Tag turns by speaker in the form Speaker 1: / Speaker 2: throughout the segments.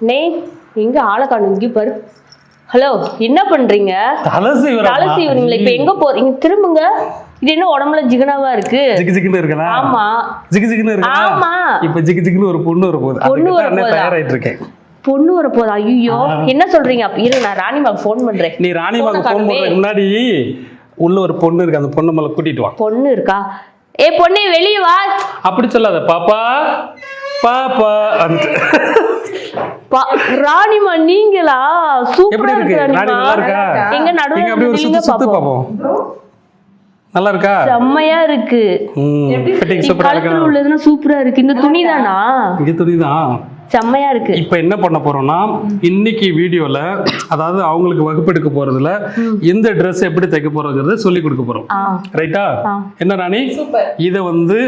Speaker 1: நே எங்க ஆளை காணும்? இங்க பாரு. ஹலோ என்ன பண்றீங்க?
Speaker 2: தலை
Speaker 1: சீவுறீங்களா? இப்ப எங்க போறீங்க திரும்புங்க. இது என்ன உடம்புல ஜிகனாவா இருக்கு?
Speaker 2: ஜிகு ஜிகுன்னு இருக்கனா
Speaker 1: ஆமா.
Speaker 2: ஜிகு ஜிகுன்னு இருக்கனா
Speaker 1: ஆமா.
Speaker 2: இப்ப ஜிகு ஜிகுன்னு ஒரு பொண்ணு வர போகுது
Speaker 1: பொண்ணு
Speaker 2: தான்
Speaker 1: வரப்போகுதா?
Speaker 2: தயாராயிட்டு இருக்கேன்
Speaker 1: பொண்ணு வர போதா ஐயோ என்ன சொல்றீங்க? அப்ப இரு நான் ராணிமாக்கு ஃபோன் பண்றேன்.
Speaker 2: நீ ராணிமாக்கு
Speaker 1: போன
Speaker 2: ஃபோன். பண்றதுக்கு முன்னாடி உள்ள ஒரு பொண்ணு இருக்கு. அந்த பொண்ணு மேல கூட்டிட்டு வா.
Speaker 1: பொண்ணு இருக்கா? ஏ பொண்ணு வெளிய வா.
Speaker 2: அப்படி சொல்லாத. பாப்பா. பாப்பா அந்த
Speaker 1: பா- ராணிமா நீங்களா? சூப்பரா
Speaker 2: இருக்கு?
Speaker 1: எங்க நடுவுல
Speaker 2: எங்க அப்படி ஒரு
Speaker 1: நில்லுங்க
Speaker 2: சுத்து சுத்து
Speaker 1: பாப்போம்.
Speaker 2: நல்லா இருக்கா
Speaker 1: செம்மையா இருக்கு.
Speaker 2: சூப்பரா இருக்கா
Speaker 1: சூப்பரா இருக்கு. இந்த துணி தானா?
Speaker 2: இங்க துணிதான்
Speaker 1: செம்மையா இருக்கு.
Speaker 2: இப்போ என்ன பண்ண போறோம்னா இன்னைக்கு வீடியோல அதாவது அவங்களுக்கு வகுப்பெடுக்க போறதுல எந்த Dress எப்படி தைக்க போறோங்கிறத சொல்லி கொடுக்க போறோம். ரைட்டா. என்ன ராணி? இதை வந்து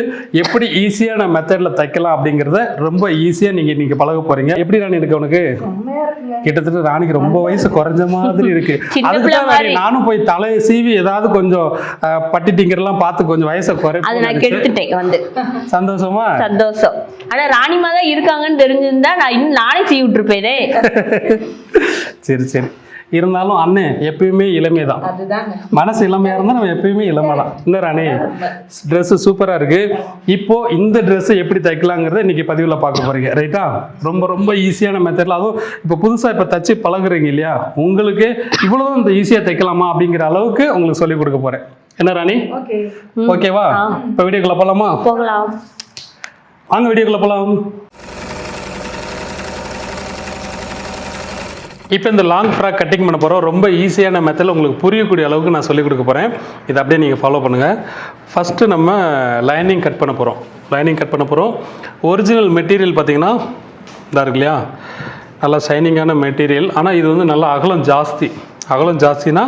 Speaker 2: எப்படி ஈஸியான மெத்தட்ல தைக்கலாம் அப்படிங்கறத ரொம்ப ஈஸியா நீங்க இன்னைக்கு பழக போறீங்க. எப்படி ராணி இருக்கு உனக்கு? கிட்டத்தட்ட ராணிக்கு ரொம்ப வயசு குறைஞ்ச மாதிரி இருக்கு. அதுக்கு. நானும் போய் தலையை சீவி ஏதாவது கொஞ்சம் பட்டி டிங்கர்லாம் பார்த்து கொஞ்சம் வயசை
Speaker 1: அது நான்
Speaker 2: குறை சந்தோஷமா?
Speaker 1: சந்தோஷம். ஆனா ராணிமா தான் இருக்காங்கன்னு தெரிஞ்சிருந்தா நான் இன்னும் நானே செய்ய விட்டுருப்பேனே.
Speaker 2: சரி சரி. இருந்தாலும் அண்ணன் எப்பயுமே இளமை தான் மனசு இளமையா இருந்தா நம்ம எப்பயுமே இளமை தான் இன்னும் ராணி ட்ரெஸ் சூப்பரா இருக்கு. இப்போ இந்த ட்ரெஸ்ஸை எப்படி தைக்கலாங்கிறத இன்னைக்கு பதிவுல பார்க்க போறீங்க. ரைட்டா ரொம்ப ரொம்ப ஈஸியான மெத்தட்ல அதுவும் இப்போ புதுசா இப்போ தச்சு பழகுறீங்க இல்லையா? உங்களுக்கு இவ்வளவுதான் இந்த ஈஸியா தைக்கலாமா அப்படிங்கிற அளவுக்கு உங்களுக்கு சொல்லி கொடுக்க போறேன். என்ன ராணி?
Speaker 3: ஓகே.
Speaker 2: ஓகேவா? இப்போ வீடியோக்குள்ள போலாமா?
Speaker 1: போகலாம்.
Speaker 2: வாங்க வீடியோக்குள்ள போலாம். இப்போ இந்த லாங் ஃப்ராக் கட்டிங் பண்ண போகிறோம் ரொம்ப ஈஸியான மெத்தடில் உங்களுக்கு புரியக்கூடிய அளவுக்கு நான் சொல்லிக் கொடுக்க போகிறேன் இதை அப்படியே நீங்கள் ஃபாலோ பண்ணுங்கள் ஃபஸ்ட்டு நம்ம லைனிங் கட் பண்ண போகிறோம் லைனிங் கட் பண்ண போகிறோம் ஒரிஜினல் மெட்டீரியல் பார்த்தீங்கன்னா இதாக இருக்கு இல்லையா? நல்லா ஷைனிங்கான மெட்டீரியல் ஆனால் இது வந்து நல்லா அகலம் ஜாஸ்தி. அகலம் ஜாஸ்தினா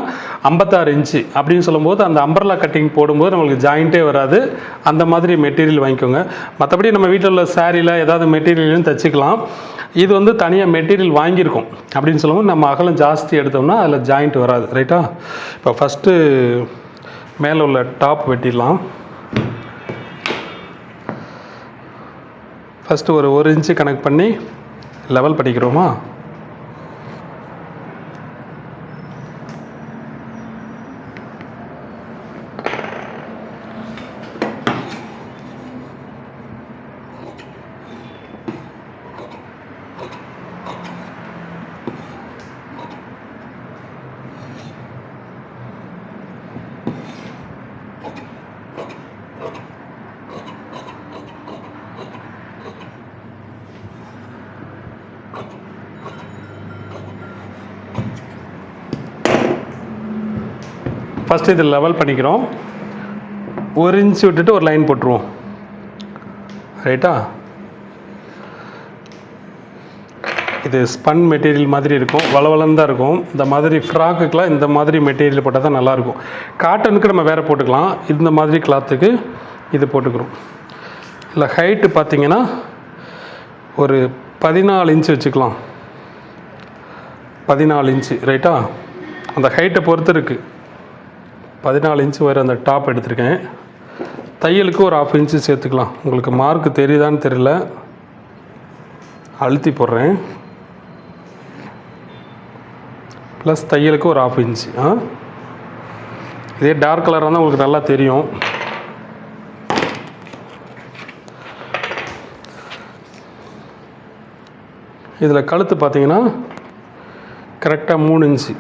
Speaker 2: ஐம்பத்தாறு இன்ச்சு அப்படின்னு சொல்லும்போது அந்த அம்பர்லா கட்டிங் போடும்போது நம்மளுக்கு ஜாயிண்ட்டே வராது. அந்த மாதிரி மெட்டீரியல் வாங்கிக்கோங்க. மற்றபடி நம்ம வீட்டில் உள்ள சாரியில் ஏதாவது மெட்டீரியல்னு தைச்சிக்கலாம். இது வந்து தனியாக மெட்டீரியல் வாங்கியிருக்கோம். அப்படின்னு சொல்லும்போது நம்ம அகலம் ஜாஸ்தி எடுத்தோம்னா அதில் ஜாயிண்ட் வராது. ரைட்டா இப்போ ஃபஸ்ட்டு மேலே உள்ள டாப் வெட்டிடலாம். ஃபஸ்ட்டு ஒரு ஒரு இன்ச்சு கனெக்ட் பண்ணி லெவல் படிக்கிறோமா ஃபஸ்ட்டு இது லெவல் பண்ணிக்கிறோம். ஒரு இன்ச் விட்டுட்டு ஒரு லைன் போட்டுருவோம். ரைட்டா இது ஸ்பன் மெட்டீரியல் மாதிரி இருக்கும். வளவளன்னு தான் இருக்கும். இந்த மாதிரி ஃப்ராக்குக்கெலாம் இந்த மாதிரி மெட்டீரியல் போட்டால் தான் நல்லாயிருக்கும். காட்டனுக்கு நம்ம வேறு போட்டுக்கலாம். இந்த மாதிரி கிளாத்துக்கு இது போட்டுக்கிறோம். இல்லை ஹைட்டு பார்த்தீங்கன்னா ஒரு பதினாலு இன்ச்சு வச்சுக்கலாம். பதினாலு இன்ச்சு ரைட்டா அந்த ஹைட்டை பொறுத்து இருக்குது பதினாலு இன்ச்சு வரை அந்த டாப் எடுத்திருக்கேன். தையலுக்கு ஒரு ஆஃப் இன்ச்சு சேர்த்துக்கலாம். உங்களுக்கு மார்க் தெரியுதான்னு தெரியல. அழுத்தி போடுறேன். ப்ளஸ் தையலுக்கு ஒரு ஆஃப் இன்ச்சு ஆ? இதே டார்க் கலராக இருந்தால் உங்களுக்கு நல்லா தெரியும். இதில் கழுத்து பார்த்தீங்கன்னா கரெக்டாக மூணு இன்ச்சு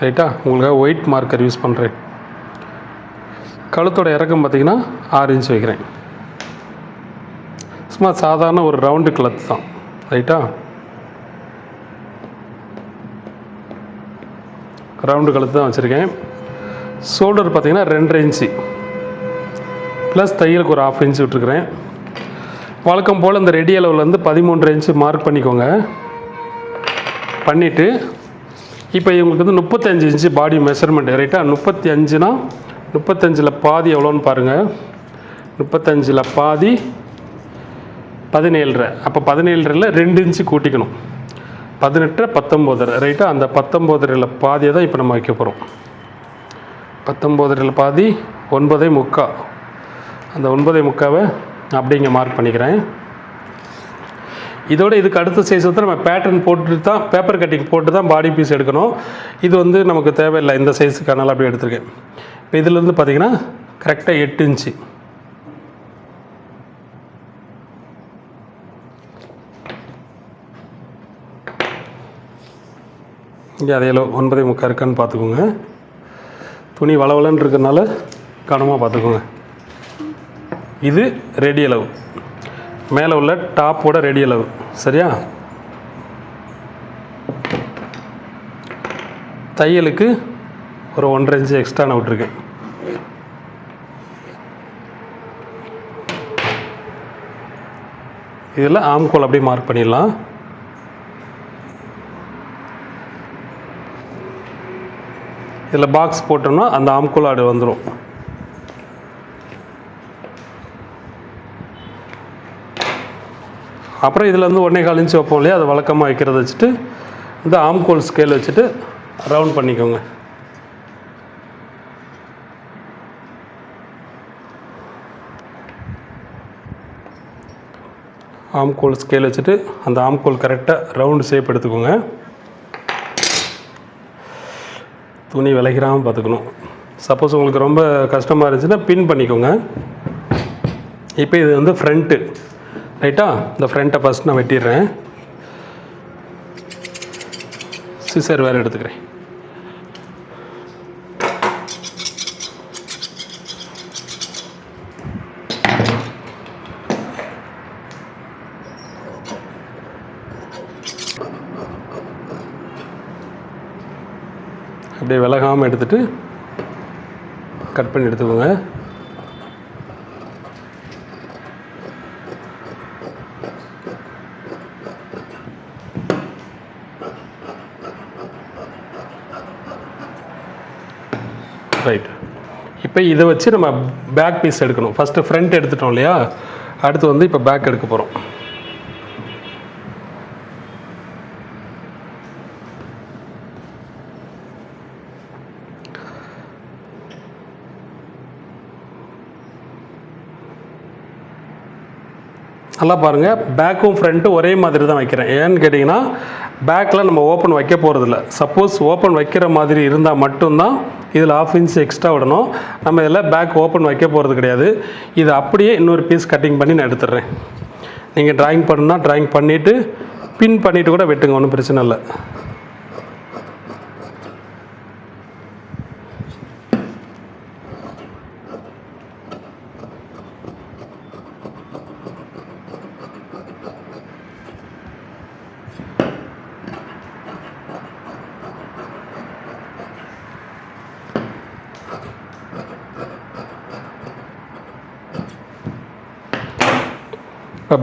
Speaker 2: ரைட்டா உங்களுக்காக ஒயிட் மார்க்கர் யூஸ் பண்ணுறேன் கழுத்தோட இறக்கம் பார்த்தீங்கன்னா ஆறு இன்ச் வைக்கிறேன். சும்மா சாதாரண ஒரு ரவுண்டு கிளத்து தான். ரைட்டா ரவுண்டு கழுத்து தான் வச்சுருக்கேன். ஷோல்டர் பார்த்திங்கன்னா ரெண்டரை இன்ச்சு ப்ளஸ் தையலுக்கு ஒரு ஆஃப் இன்ச்சு விட்டுருக்குறேன். வழக்கம் போல் இந்த ரெடி அளவுலேருந்து பதிமூன்று இன்ச்சு மார்க் பண்ணிக்கோங்க. பண்ணிவிட்டு இப்போ இவங்களுக்கு வந்து முப்பத்தஞ்சு இன்ச்சு பாடி மெஷர்மெண்ட் ரைட்டாக முப்பத்தி அஞ்சுனா முப்பத்தஞ்சில் பாதி எவ்வளோன்னு பாருங்கள் முப்பத்தஞ்சில் பாதி பதினேழரை. அப்போ பதினேழரில் ரெண்டு இன்ச்சு கூட்டிக்கணும். பதினெட்டு பத்தொம்போதரை. ரைட்டாக அந்த பத்தொம்போதரையில் பாதியை தான் இப்போ நம்ம வைக்க போகிறோம். பத்தொம்போதரையில் பாதி ஒன்பதே முக்கா. அந்த ஒன்பதே முக்காவை அப்படிங்க மார்க் பண்ணிக்கிறேன். இதோட இதுக்கு அடுத்த சைஸ் வந்து நம்ம பேட்டர்ன் போட்டு தான் பேப்பர் கட்டிங் போட்டு தான் பாடி பீஸ் எடுக்கணும். இது வந்து நமக்கு தேவையில்லை. இந்த சைஸுக்கு அதனால் அப்படியே எடுத்திருக்கேன். இப்போ இதுலேருந்து பார்த்தீங்கன்னா கரெக்டாக எட்டு இன்ச்சு. இங்கே அதே அளவு ஒன்பதே முக்கால் இருக்கான்னு பார்த்துக்கோங்க. துணி வளவலன்னு இருக்கறனால கனமாக பார்த்துக்கோங்க. இது ரெடி அளவு. மேலே உள்ள டாப்போட ரெடி அளவு. சரியா? தையலுக்கு ஒரு ஒன்றரை இன்ச்சு எக்ஸ்ட்ரா நான் விட்ருக்கேன் இதில் ஆம்கோல் அப்படியே மார்க் பண்ணிடலாம். இதில் பாக்ஸ் போட்டோம்னா அந்த ஆம்கோல் ஆடு வந்துடும் அப்புறம் இதில் வந்து ஒன்றே கால் இன்ச்சு வைப்போம் இல்லையா? அதை வழக்கமாக வைக்கிறத வச்சுட்டு இந்த ஆம்கோல் ஸ்கேல் வச்சுட்டு ரவுண்ட் பண்ணிக்கோங்க. ஆம்கோல் ஸ்கேல் வச்சுட்டு அந்த ஆம்கோல் கரெக்டாக ரவுண்டு ஷேப் எடுத்துக்கோங்க. துணி விளைக்கிறாமல் பார்த்துக்கணும். சப்போஸ் உங்களுக்கு ரொம்ப கஷ்டமாக இருந்துச்சுன்னா பின் பண்ணிக்கோங்க. இப்போ இது வந்து ஃப்ரண்ட்டு ரைட்டா இந்த ஃப்ரண்ட்டை ஃபஸ்ட் நான் வெட்டிடுறேன். சிசர் வேறு எடுத்துக்கிறேன். அப்படியே விலகாமல் எடுத்துட்டு கட் பண்ணி எடுத்துக்கோங்க. ரைட் இப்போ இதை வச்சு நம்ம பேக் பீஸ் எடுக்கணும். ஃபஸ்ட்டு ஃப்ரண்ட் எடுத்துட்டோம் இல்லையா? அடுத்து வந்து இப்போ பேக் எடுக்க போகிறோம் நல்லா பாருங்கள் பேக்கும் ஃப்ரண்ட்டும் ஒரே மாதிரி தான் வைக்கிறேன். ஏன்னு கேட்டிங்கன்னா பேக்கில் நம்ம ஓப்பன் வைக்க போகிறதில்ல சப்போஸ் ஓப்பன் வைக்கிற மாதிரி இருந்தால் மட்டும்தான் இதில் ஆஃப் இன்ச் எக்ஸ்ட்ரா விடணும். நம்ம இதில் பேக் ஓப்பன் வைக்க போகிறது கிடையாது. இது அப்படியே இன்னொரு பீஸ் கட்டிங் பண்ணி நான் எடுத்துடுறேன். நீங்கள் ட்ராயிங் பண்ணுன்னா ட்ராயிங் பண்ணிவிட்டு பின் பண்ணிவிட்டு கூட வெட்டுங்க ஒன்றும் பிரச்சனை இல்லை.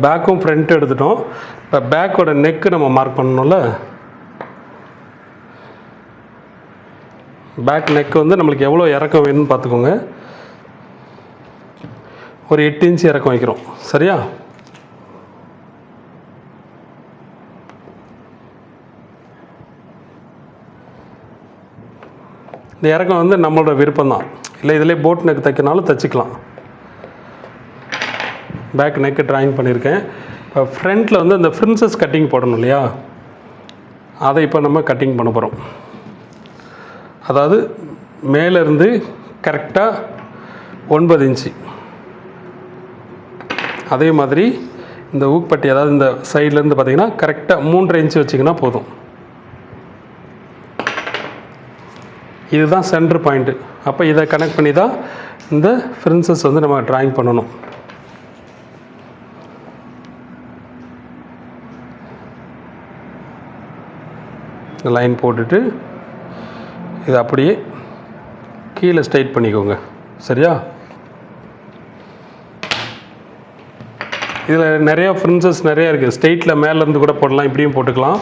Speaker 2: பேக்கும் ஃப்ரண்ட் எடுத்துட்டோம். இப்போ பேக்கோட நெக்கு நம்ம மார்க் பண்ணணும்ல? பேக் நெக் வந்து நம்மளுக்கு எவ்வளோ இறக்கம் வேணும்னு பார்த்துக்கோங்க. ஒரு எட்டு இன்ச் இறக்கம் வைக்கிறோம். சரியா? இந்த இறக்கம் வந்து நம்மளோட விருப்பம் தான் இல்லை இதிலே போட் நெக் தைக்கனாலும் தைச்சிக்கலாம். பேக் நெக்கு ட்ராயிங் பண்ணியிருக்கேன். இப்போ ஃப்ரண்ட்டில் வந்து அந்த ஃப்ரின்சஸ் கட்டிங் போடணும் இல்லையா? அதை இப்போ நம்ம கட்டிங் பண்ண போகிறோம் அதாவது மேலேருந்து கரெக்டாக ஒன்பது இன்ச்சு. அதே மாதிரி இந்த ஊக்பட்டி அதாவது இந்த சைட்லேருந்து பார்த்தீங்கன்னா கரெக்டாக மூன்றரை இன்ச்சு வச்சிங்கன்னா போதும். இதுதான் சென்டர் பாயிண்ட்டு அப்போ இதை கனெக்ட் பண்ணி தான் இந்த ஃப்ரின்சஸ் வந்து நம்ம ட்ராயிங் பண்ணணும். லைன் போட்டுட்டு இது அப்படியே கீழே ஸ்ட்ரைட் பண்ணிக்கோங்க. சரியா? இதில் நிறையா ஃப்ரின்சஸ் நிறையா இருக்குது ஸ்ட்ரெயிட்டில் மேலேருந்து கூட போடலாம். இப்படியும் போட்டுக்கலாம்.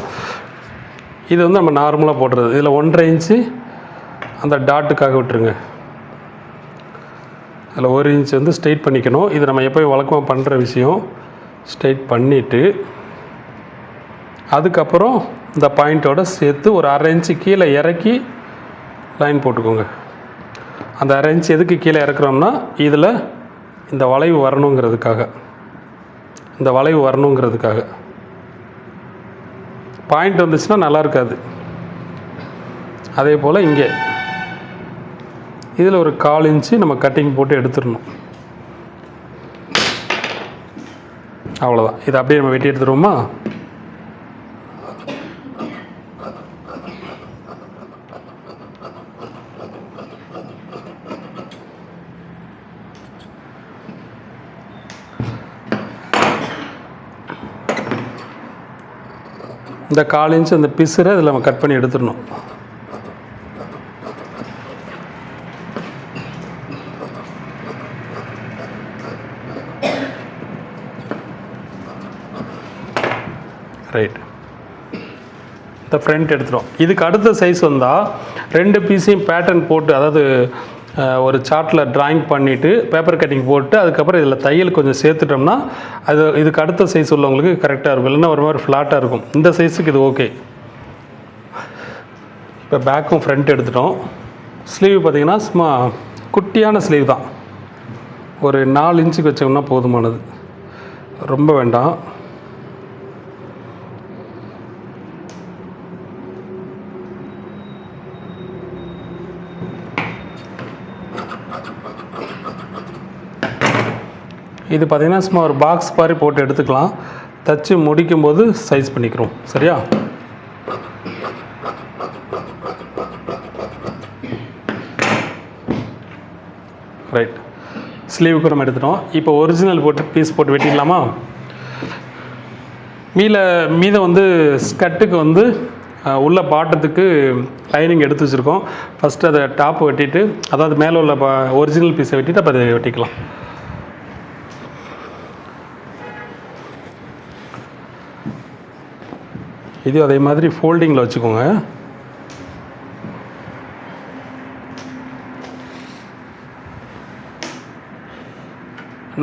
Speaker 2: இது வந்து நம்ம நார்மலாக போடுறது. இதில் ஒன்றரை இன்ச்சு அந்த டாட்டுக்காக விட்டுருங்க. அதில் ஒரு இன்ச் வந்து ஸ்ட்ரெயிட் பண்ணிக்கணும். இது நம்ம எப்போயும் வழக்கமாக பண்ணுற விஷயம். ஸ்ட்ரெயிட் பண்ணிவிட்டு அதுக்கப்புறம் இந்த பாயிண்ட்டோடு சேர்த்து ஒரு அரை இன்ச்சு கீழே இறக்கி லைன் போட்டுக்கோங்க. அந்த அரை இன்ச் எதுக்கு கீழே இறக்குறோம்னா இதில் இந்த வளைவு வரணுங்கிறதுக்காக. இந்த வளைவு வரணுங்கிறதுக்காக. பாயிண்ட் வந்துச்சுன்னா நல்லா இருக்காது. அதே போல் இங்கே. இதில் ஒரு கால் இன்ச்சு நம்ம கட்டிங் போட்டு எடுத்துடணும். அவ்வளோதான் இதை அப்படியே நம்ம வெட்டி எடுத்துருவோமா இந்த கால் இன்ச் அந்த பிசுரை இதில் நம்ம கட் பண்ணி எடுத்துடணும். ரைட் இந்த ஃப்ரண்ட் எடுத்துடும் இதுக்கு அடுத்த சைஸ் வந்தால் ரெண்டு பீஸையும் பேட்டர்ன் போட்டு அதாவது ஒரு சார்ட்டில் ட்ராயிங் பண்ணிவிட்டு பேப்பர் கட்டிங் போட்டு அதுக்கப்புறம் இதில் தையல் கொஞ்சம் சேர்த்துட்டோம்னா அது இதுக்கு அடுத்த சைஸ் உள்ளவங்களுக்கு கரெக்டாக இருக்கும். இல்லைன்னா ஒரு மாதிரி ஃப்ளாட்டாக இருக்கும். இந்த சைஸுக்கு இது ஓகே இப்போ பேக்கும் ஃப்ரண்ட் எடுத்துட்டோம். ஸ்லீவ் பார்த்தீங்கன்னா சும்மா குட்டியான ஸ்லீவ் தான். ஒரு நாலு இன்ச்சுக்கு வச்சோம்னா போதுமானது. ரொம்ப வேண்டாம். இது பார்த்தீங்கன்னா சும்மா ஒரு பாக்ஸ் மாதிரி போட்டு எடுத்துக்கலாம். தச்சு முடிக்கும்போது சைஸ் பண்ணிக்கிறோம். சரியா? ரைட் ஸ்லீவுக்கு நம்ம எடுத்துட்டோம். இப்போ ஒரிஜினல் போட்டு பீஸ் போட்டு வெட்டிடலாமா? மீல மீதம் வந்து ஸ்கட்டுக்கு வந்து உள்ள பாட்டத்துக்கு லைனிங் எடுத்து வச்சுருக்கோம். ஃபஸ்ட்டு அதை டாப் வெட்டிட்டு அதாவது மேலே உள்ள ஒரிஜினல் பீஸை வெட்டிட்டு அப்போ அதை வெட்டிக்கலாம். இது அதே மாதிரி ஃபோல்டிங்கில் வச்சுக்கோங்க.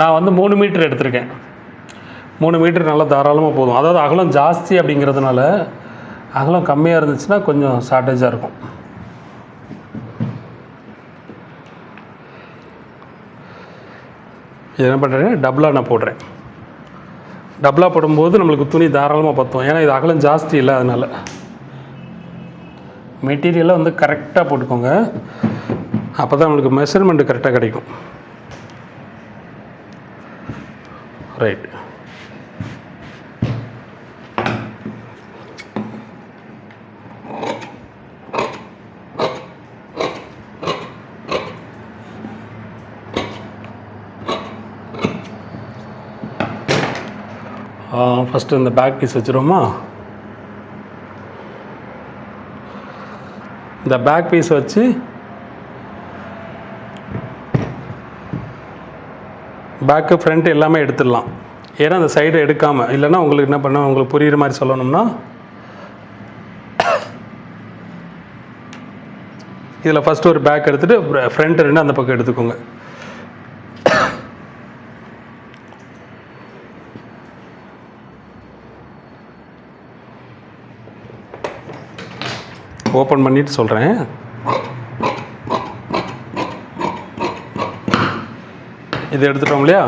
Speaker 2: நான் வந்து மூணு மீட்ரு எடுத்திருக்கேன். மூணு மீட்ரு நல்லா தாராளமாக போதும். அதாவது அகலம் ஜாஸ்தி அப்படிங்கிறதுனால அகலம் கம்மியாக இருந்துச்சுன்னா கொஞ்சம் ஷார்ட்டேஜாக இருக்கும். இது என்ன பண்ணுறேன்? டபுளாக நான் போடுறேன். டபுளாக போடும்போது நம்மளுக்கு துணி தாராளமாக பார்த்தோம் ஏன்னா இது அகலம் ஜாஸ்தி இல்லை அதனால். மெட்டீரியலை வந்து கரெக்டாக போட்டுக்கோங்க. அப்போ தான் நம்மளுக்கு மெஷர்மெண்ட்டு கரெக்டாக கிடைக்கும். ரைட் ஃபஸ்ட்டு இந்த பேக் பீஸ் வச்சுருவோமா? இந்த பேக் பீஸ் வச்சு பேக்கு ஃப்ரண்ட் எல்லாமே எடுத்துடலாம். ஏன்னா அந்த சைடை எடுக்காமல் இல்லைன்னா உங்களுக்கு என்ன பண்ண உங்களுக்கு புரிகிற மாதிரி சொல்லணும்னா இதில் ஃபஸ்ட்டு ஒரு பேக் எடுத்துகிட்டு ஃப்ரண்ட் ரெண்டு அந்த பக்கம் எடுத்துக்கோங்க. ஓப்பன் பண்ணிட்டு சொல்கிறேன் இது எடுத்துட்டோம் இல்லையா?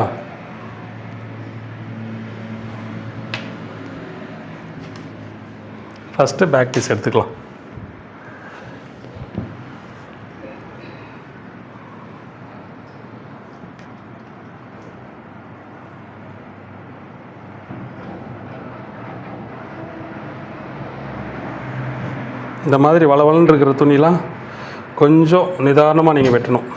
Speaker 2: ஃபஸ்ட்டு பேக் பீஸ் எடுத்துக்கலாம். இந்த மாதிரி வளவலன்னு இருக்கிற துணிலாம் கொஞ்சம் நிதானமாக நீங்கள் வெட்டணும்.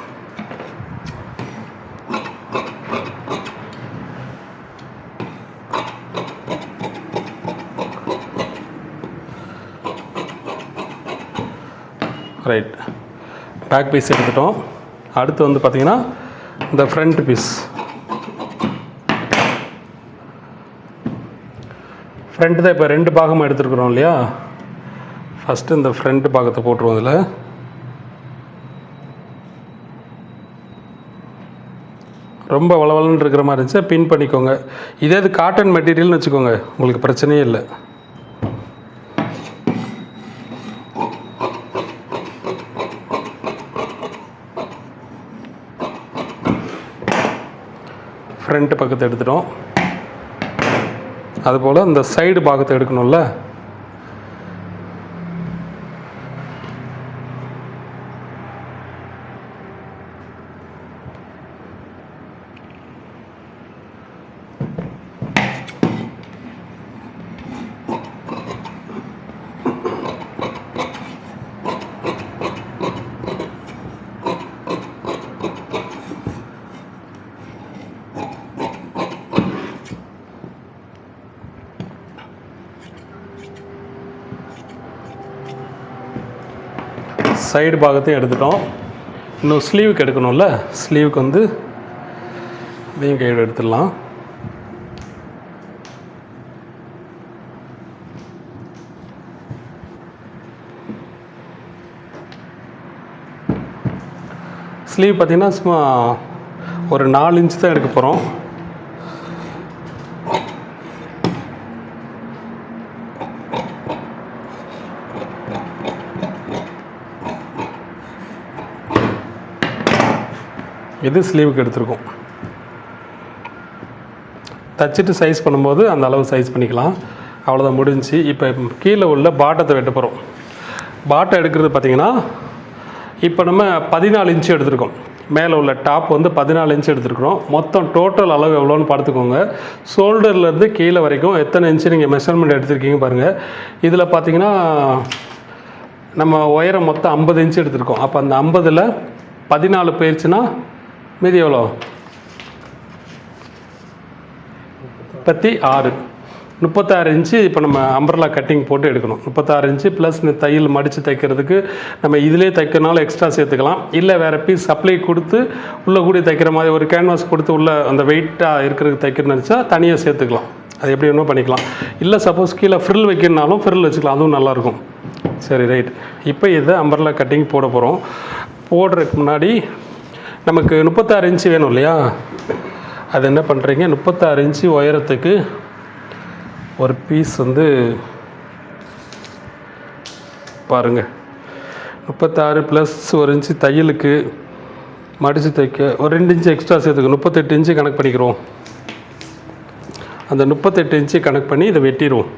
Speaker 2: ரைட் பேக் பீஸ் எடுத்துட்டோம். அடுத்து வந்து பார்த்திங்கன்னா இந்த ஃப்ரண்ட் பீஸ் ஃப்ரண்ட் தான் இப்போ ரெண்டு பாகமாக எடுத்துருக்குறோம் இல்லையா? ஃபஸ்ட்டு இந்த ஃப்ரண்ட் பாகத்தை போட்டுருவோம் இதில். ரொம்ப வளவலன்னு இருக்கிற மாதிரி இருந்துச்சு பின் பண்ணிக்கோங்க. இதே இது காட்டன் மெட்டீரியல்னு வச்சுக்கோங்க. உங்களுக்கு பிரச்சனையே இல்லை. ஃப்ரண்ட் பக்கத்தை எடுத்துட்டோம். அதுபோல் இந்த சைடு பாகத்தை எடுக்கணும்ல. சைடு பாகத்தையும் எடுத்துட்டோம். இன்னும் ஸ்லீவுக்கு எடுக்கணும்ல. ஸ்லீவுக்கு வந்து இதையும் கையோட எடுத்துடலாம். ஸ்லீவ் பார்த்தீங்கன்னா சும்மா ஒரு நாலு இன்ச் தான் எடுக்க போகிறோம் இது ஸ்லீவுக்கு எடுத்திருக்கோம். தச்சுட்டு சைஸ் பண்ணும்போது அந்த அளவு சைஸ் பண்ணிக்கலாம். அவ்வளோதான் முடிஞ்சு. இப்போ கீழே உள்ள பாட்டத்தை வெட்ட போகிறோம் பாட்டை எடுக்கிறது பார்த்தீங்கன்னா இப்போ நம்ம பதினாலு இன்ச்சு எடுத்திருக்கோம். மேலே உள்ள டாப் வந்து பதினாலு இன்ச்சு எடுத்துருக்குறோம். மொத்தம் டோட்டல் அளவு எவ்வளோன்னு பார்த்துக்கோங்க. ஷோல்டர்லேருந்து கீழே வரைக்கும் எத்தனை இன்ச்சு நீங்கள் மெஷர்மெண்ட் எடுத்திருக்கீங்க பாருங்கள் இதில் பார்த்தீங்கன்னா நம்ம உயரம் மொத்தம் ஐம்பது இன்ச்சு எடுத்திருக்கோம். அப்போ அந்த ஐம்பதில் பதினாலு போயிடுச்சுன்னா மீதி எவ்வளோ? முப்பத்தி ஆறு முப்பத்தாறு இன்ச்சு இப்போ நம்ம அம்பர்லா கட்டிங் போட்டு எடுக்கணும். முப்பத்தாறு இன்ச்சு ப்ளஸ் இந்த தையல் மடித்து தைக்கிறதுக்கு நம்ம இதிலே தைக்கிறனால எக்ஸ்ட்ரா சேர்த்துக்கலாம். இல்லை வேறு பீஸ் சப்ளை கொடுத்து உள்ளே கூடி தைக்கிற மாதிரி ஒரு கேன்வாஸ் கொடுத்து உள்ளே அந்த வெயிட்டாக இருக்கிறதுக்கு தைக்கணும்னு நினச்சா தனியாக சேர்த்துக்கலாம். அது எப்படி வேணுமோ பண்ணிக்கலாம். இல்லை சப்போஸ் கீழே ஃப்ரில் வைக்கணுனாலும் ஃப்ரில் வச்சுக்கலாம். அதுவும் நல்லாயிருக்கும். சரி ரைட் இப்போ இதை அம்பர்லா கட்டிங் போட போகிறோம் போடுறதுக்கு முன்னாடி நமக்கு முப்பத்தாறு இன்ச்சு வேணும் இல்லையா? அது என்ன பண்ணுறீங்க முப்பத்தாறு இன்ச்சு உயரத்துக்கு ஒரு பீஸ் வந்து பாருங்க. முப்பத்தாறு ப்ளஸ் ஒரு இன்ச்சு தையலுக்கு மடித்து தைக்க ஒரு ரெண்டு இன்ச்சு எக்ஸ்ட்ரா சேர்த்துக்கு முப்பத்தெட்டு இன்ச்சு கணக்கு பண்ணிக்கிறோம். அந்த முப்பத்தெட்டு இன்ச்சு கணக்கு பண்ணி இதை வெட்டிடுவோம்.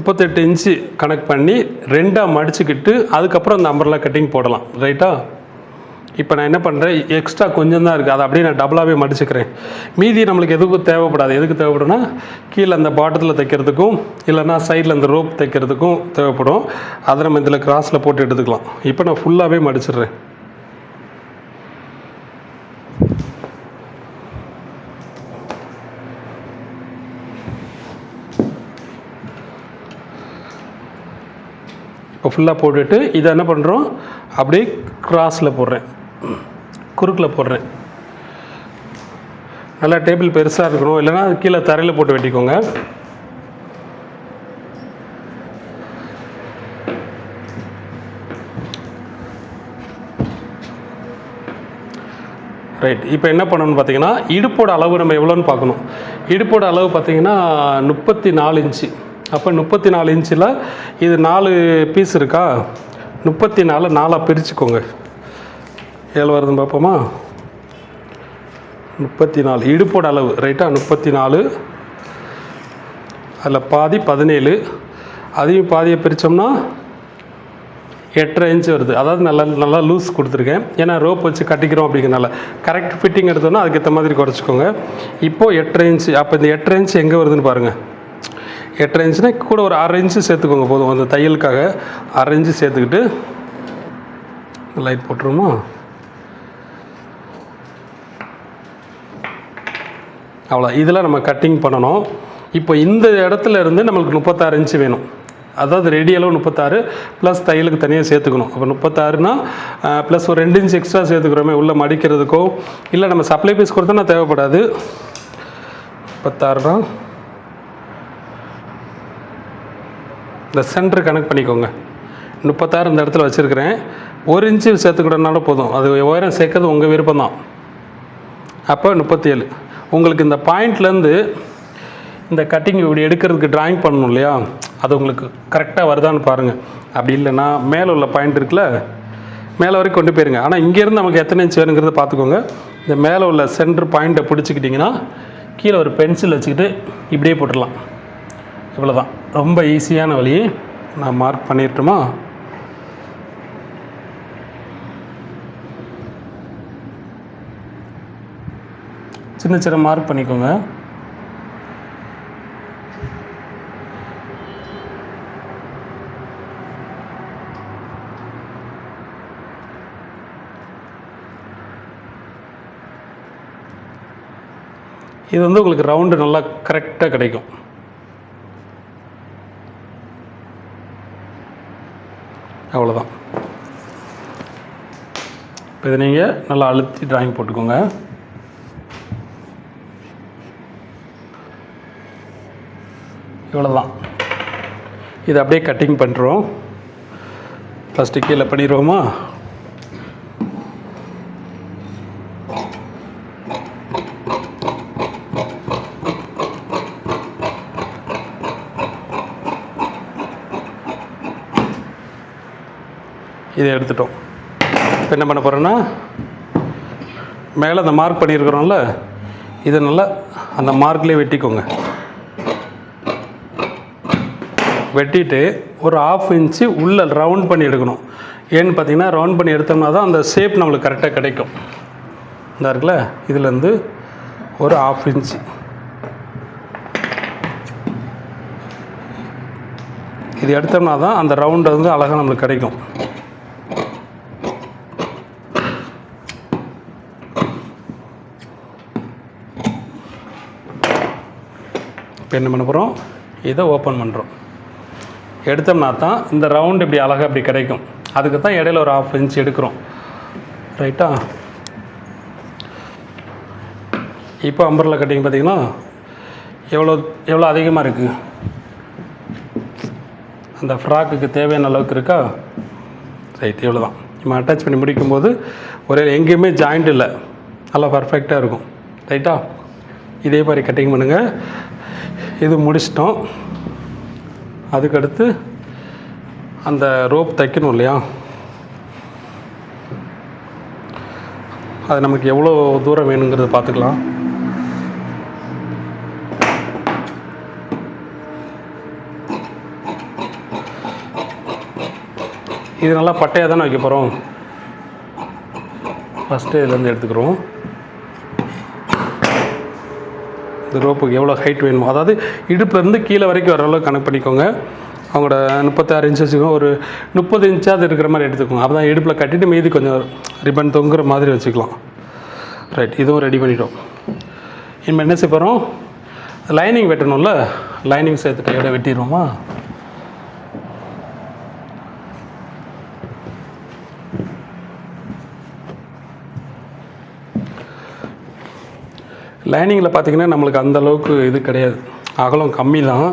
Speaker 2: முப்பத்தெட்டு இன்ச்சு கணக்கு பண்ணி ரெண்டாக மடிச்சுக்கிட்டு அதுக்கப்புறம் அந்த அம்பர்லா கட்டிங் போடலாம். ரைட்டா இப்போ நான் என்ன பண்ணுறேன் எக்ஸ்ட்ரா கொஞ்சம் தான் இருக்குது அதை அப்படியே நான் டபுளாகவே மடிச்சுக்கிறேன். மீதி நம்மளுக்கு எதுக்கும் தேவைப்படாது? எதுக்கு தேவைப்படும்னா கீழே அந்த பாட்டத்தில் தைக்கிறதுக்கும் இல்லைன்னா சைடில் அந்த ரோப் தைக்கிறதுக்கும் தேவைப்படும். அதை நம்ம இதில் கிராஸில் போட்டு எடுத்துக்கலாம். இப்போ நான் ஃபுல்லாகவே மடிச்சிடுறேன். ஃபுல்லாக போட்டுட்டு இதை என்ன பண்ணுறோம் அப்படியே கிராஸில் போடுறேன். குறுக்கில் போடுறேன். நல்லா டேபிள் பெருசாக இருக்கணும். இல்லைன்னா கீழே தரையில் போட்டு வெட்டிக்கோங்க. ரைட் இப்போ என்ன பண்ணணும்னு பார்த்தீங்கன்னா இடுப்போட அளவு நம்ம எவ்வளோன்னு பார்க்கணும். இடுப்போட அளவு பார்த்தீங்கன்னா முப்பத்தி நாலு இன்ச்சு. அப்போ முப்பத்தி நாலு இன்ச்சில் இது நாலு பீஸ் இருக்கா? முப்பத்தி நாலு நாலாக பிரிச்சுக்கோங்க. ஏழு வருதுன்னு பார்ப்போமா முப்பத்தி நாலு இடுப்போட அளவு ரைட்டாக முப்பத்தி நாலு அதில் பாதி பதினேழு. அதையும் பாதியை பிரித்தோம்னா எட்டரை இன்ச்சு வருது. அதாவது நல்லா நல்லா லூஸ் கொடுத்துருக்கேன். ஏன்னா ரோப் வச்சு கட்டிக்கிறோம் அப்படிங்கிறனால. கரெக்ட் ஃபிட்டிங் எடுத்தோன்னா அதுக்கேற்ற மாதிரி குறைச்சிக்கோங்க. இப்போது எட்டரை இன்ச்சு அப்போ இந்த எட்டரை இன்ச் எங்கே வருதுன்னு பாருங்கள் எட்டரை இன்ச்சுனா கூட ஒரு அரை இன்ச்சு சேர்த்துக்கோங்க போதும். அந்த தையலுக்காக அரை இன்ச்சு சேர்த்துக்கிட்டு லைட் போட்டுருமா அவ்வளோ இதில் நம்ம கட்டிங் பண்ணணும். இப்போ இந்த இடத்துல இருந்து நம்மளுக்கு முப்பத்தாறு இன்ச்சு வேணும். அதாவது ரெடி அளவு முப்பத்தாறு ப்ளஸ் தையலுக்கு தனியாக சேர்த்துக்கணும். அப்போ முப்பத்தாறுனா ப்ளஸ் ஒரு ரெண்டு இன்ச் எக்ஸ்ட்ரா சேர்த்துக்கிறோமே உள்ளே மடிக்கிறதுக்கோ இல்லை நம்ம சப்ளை பீஸ் கொடுத்தோன்னா தேவைப்படாது. முப்பத்தாறுனா இந்த சென்டர் கனெக்ட் பண்ணிக்கோங்க. முப்பத்தாறு இந்த இடத்துல வச்சுருக்கிறேன். ஒரு இன்ச்சு சேர்த்துக்கிட்டனாலும் போதும். அது உயரம் சேர்க்கறது உங்கள் விருப்பம் தான் அப்போ முப்பத்தேழு. உங்களுக்கு இந்த பாயிண்ட்லேருந்து இந்த கட்டிங் இப்படி எடுக்கிறதுக்கு ட்ராயிங் பண்ணணும் இல்லையா? அது உங்களுக்கு கரெக்டாக வருதான்னு பாருங்கள் அப்படி இல்லைன்னா மேலே உள்ள பாயிண்ட் இருக்குல்ல? மேலே வரைக்கும் கொண்டு போயிருங்க. ஆனால் இங்கேருந்து நமக்கு எத்தனை இன்ச் வேணுங்கிறத பார்த்துக்கோங்க. இந்த மேலே உள்ள சென்டர் பாயிண்ட்டை பிடிச்சிக்கிட்டிங்கன்னா கீழே ஒரு பென்சில் வச்சுக்கிட்டு இப்படியே போட்டுடலாம். இவ்வளோதான் ரொம்ப ஈஸியான வழி. நான் மார்க் பண்ணிட்டுமா சின்ன சின்ன மார்க் பண்ணிக்கோங்க. இது வந்து உங்களுக்கு ரவுண்டு நல்லா கரெக்டாக கிடைக்கும். அவ்வளோதான் இப்போ இதை நீங்கள் நல்லா அழுத்தி ட்ராயிங் போட்டுக்கோங்க. இவ்வளோதான் இதை அப்படியே கட்டிங் பண்ணுறோம் ஃபஸ்ட்டு கீழே பண்ணிடுவோமா? இதை எடுத்துட்டோம். இப்போ என்ன பண்ண போகிறோன்னா மேலே அந்த மார்க் பண்ணியிருக்கிறோம்ல இதை நல்லா அந்த மார்க்லேயே வெட்டிக்கோங்க. வெட்டிட்டு ஒரு ஆஃப் இன்ச்சு உள்ளே ரவுண்ட் பண்ணி எடுக்கணும். ஏன்னு பார்த்தீங்கன்னா ரவுண்ட் பண்ணி எடுத்தோம்னா தான் அந்த ஷேப் நம்மளுக்கு கரெக்டாக கிடைக்கும். இந்த இருக்குல்ல இதுலேருந்து ஒரு ஆஃப் இன்ச்சு இது எடுத்தோம்னா தான் அந்த ரவுண்டு வந்து அழகாக நம்மளுக்கு கிடைக்கும். இப்போ என்ன பண்ண போகிறோம் இதை ஓப்பன் பண்ணுறோம் எடுத்தோம்னா தான் இந்த ரவுண்ட் இப்படி அழகாக இப்படி கிடைக்கும். அதுக்கு தான் இடையில ஒரு ஆஃப் இன்ச் எடுக்கிறோம். ரைட்டா இப்போ அம்பர்லா கட்டிங் பார்த்தீங்கன்னா எவ்வளோ எவ்வளோ அதிகமாக இருக்குது அந்த ஃப்ராக்குக்கு தேவையான அளவுக்கு இருக்கா? ரைட் இவ்வளோ தான் நம்ம அட்டாச் பண்ணி முடிக்கும்போது ஒரே எங்கேயுமே ஜாயிண்ட் இல்லை. நல்லா பர்ஃபெக்டாக இருக்கும். ரைட்டா இதே மாதிரி கட்டிங் பண்ணுங்கள் இது முடிச்சிட்டோம். அதுக்கடுத்து அந்த ரோப் தைக்கணும் இல்லையா? அது நமக்கு எவ்வளோ தூரம் வேணுங்கிறத பார்த்துக்கலாம். இது நல்லா பட்டையாக தானே வைக்க போகிறோம் ஃபஸ்ட்டு இதுலேருந்து எடுத்துக்கிறோம். இந்த ரோப்புக்கு எவ்வளோ ஹைட் வேணுமோ அதாவது இடுப்புலேருந்து கீழே வரைக்கும் வர அளவுக்கு கணக்கு பண்ணிக்கோங்க. அவங்களோட முப்பத்தாறு இன்ச்சஸுக்கும் ஒரு முப்பது இன்ச்சாவது இருக்கிற மாதிரி எடுத்துக்கோங்க. அப்போ தான் இடுப்பில் கட்டிட்டு மீதி கொஞ்சம் ரிப்பன் தொங்குற மாதிரி வச்சுக்கலாம். ரைட் இதுவும் ரெடி பண்ணிட்டோம். இனிமேல் என்ன செய்ய போகிறோம் லைனிங் வெட்டணும்ல? லைனிங் சேர்த்து கையோட வெட்டிடுவோமா? லைனிங்கில் பார்த்தீங்கன்னா நம்மளுக்கு அந்த அளவுக்கு இது கிடையாது. அகலம் கம்மி தான்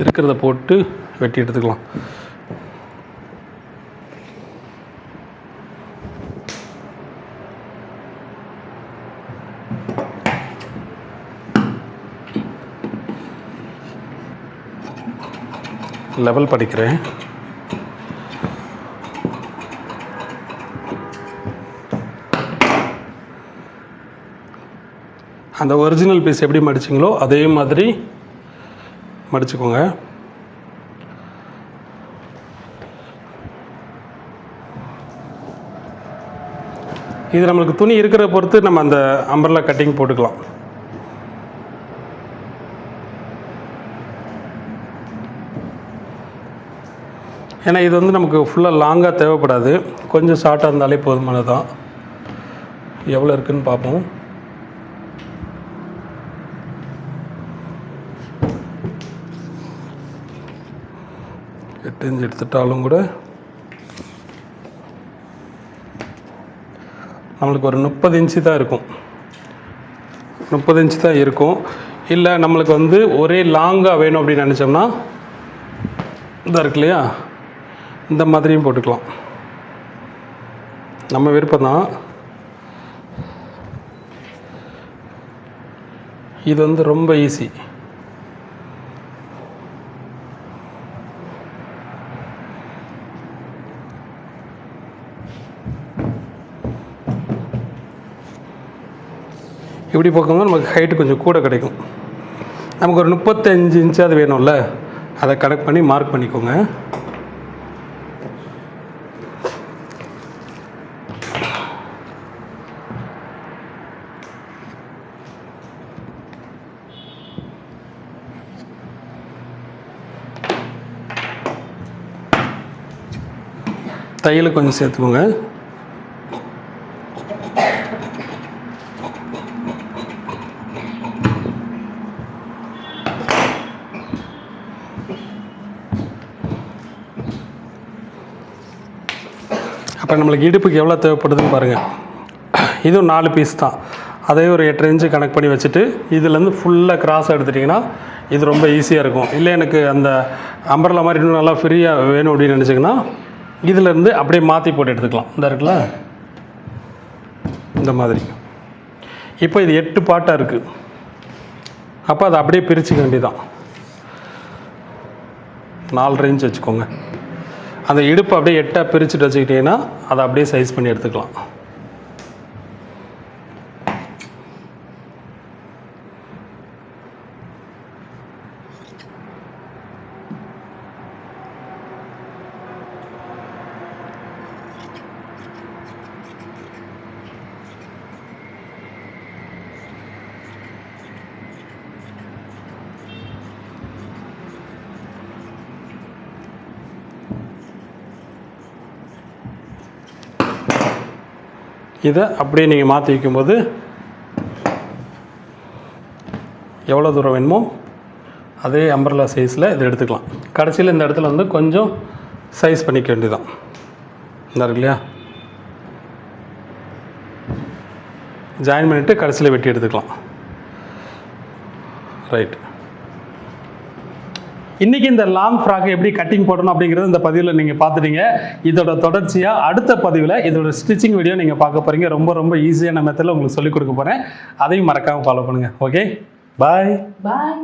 Speaker 2: இருக்கிறத போட்டு வெட்டி எடுத்துக்கலாம். லெவல் படிக்கிறேன். அந்த ஒரிஜினல் பீஸ் எப்படி மடிச்சிங்களோ அதே மாதிரி மடிச்சுக்கோங்க. இது நம்மளுக்கு துணி இருக்கிற பொறுத்து நம்ம அந்த அம்பர்லா கட்டிங் போட்டுக்கலாம். ஏன்னா இது வந்து நமக்கு ஃபுல்லாக லாங்காக தேவைப்படாது. கொஞ்சம் ஷார்ட்டாக இருந்தாலே போதுமானது தான் எவ்வளோ இருக்குன்னு பார்ப்போம். எட்டு எடுத்துட்டாலும் கூட நம்மளுக்கு ஒரு முப்பது இன்ச்சு தான் இருக்கும். முப்பது இன்ச்சு தான் இருக்கும். இல்லை நம்மளுக்கு வந்து ஒரே லாங்காக வேணும் அப்படின்னு நினச்சோம்னா இதாக இருக்கு இல்லையா? இந்த மாதிரியும் போட்டுக்கலாம். நம்ம விருப்பம் தான். இது வந்து ரொம்ப ஈஸி இப்படி பார்க்கும்போது நமக்கு ஹைட்டு கொஞ்சம் கூட கிடைக்கும். நமக்கு ஒரு முப்பத்தஞ்சு இன்ச்சாவது வேணும்ல அதை கனெக்ட் பண்ணி மார்க் பண்ணிக்கோங்க. தையல் கொஞ்சம் சேர்த்துக்கோங்க. இப்போ நம்மளுக்கு இடுப்புக்கு எவ்வளோ தேவைப்படுதுன்னு பாருங்கள் இதுவும் நாலு பீஸ் தான். அதே ஒரு எட்டு இன்ச்சு கனெக்ட் பண்ணி வச்சுட்டு இதுலேருந்து ஃபுல்லாக கிராஸ் எடுத்துட்டிங்கன்னா இது ரொம்ப ஈஸியாக இருக்கும். இல்லை எனக்கு அந்த அம்பரில் மாதிரி இன்னும் நல்லா ஃப்ரீயாக வேணும் அப்படின்னு நினச்சிங்கன்னா இதிலேருந்து அப்படியே மாற்றி போட்டு எடுத்துக்கலாம். இந்த இருக்குல்ல? இந்த மாதிரி. இப்போ இது எட்டு பாட்டாக இருக்குது அப்போ அதை அப்படியே பிரிச்சுக்க வேண்டியதான் நாலு இன்ச் வச்சுக்கோங்க. அந்த இடுப்பு அப்படியே எட்டாக பிரிச்சுட்டு வச்சுக்கிட்டிங்கன்னா அதை அப்படியே சைஸ் பண்ணி எடுத்துக்கலாம். இதை அப்படியே நீங்கள் மாற்றி வைக்கும்போது எவ்வளோ தூரம் வேணுமோ அதே அம்பர்லா சைஸில் இதை எடுத்துக்கலாம். கடைசியில் இந்த இடத்துல வந்து கொஞ்சம் சைஸ் பண்ணிக்க வேண்டியதான் இந்த இருக்கு இல்லையா? ஜாயின் பண்ணிவிட்டு கடைசியில் வெட்டி எடுத்துக்கலாம். ரைட் இன்றைக்கி இந்த லாங் ஃப்ராக் எப்படி கட்டிங் போடணும் அப்படிங்கிறது இந்த பதிவில் நீங்கள் பார்த்துட்டீங்க. இதோட தொடர்ச்சியாக அடுத்த பதிவில் இதோட ஸ்டிச்சிங் வீடியோ நீங்கள் பார்க்க போகிறீங்க ரொம்ப ரொம்ப ஈஸியான மெத்தடில் உங்களுக்கு சொல்லிக் கொடுக்க போகிறேன் அதையும் மறக்காமல் ஃபாலோ பண்ணுங்கள் ஓகே பாய்
Speaker 1: பாய்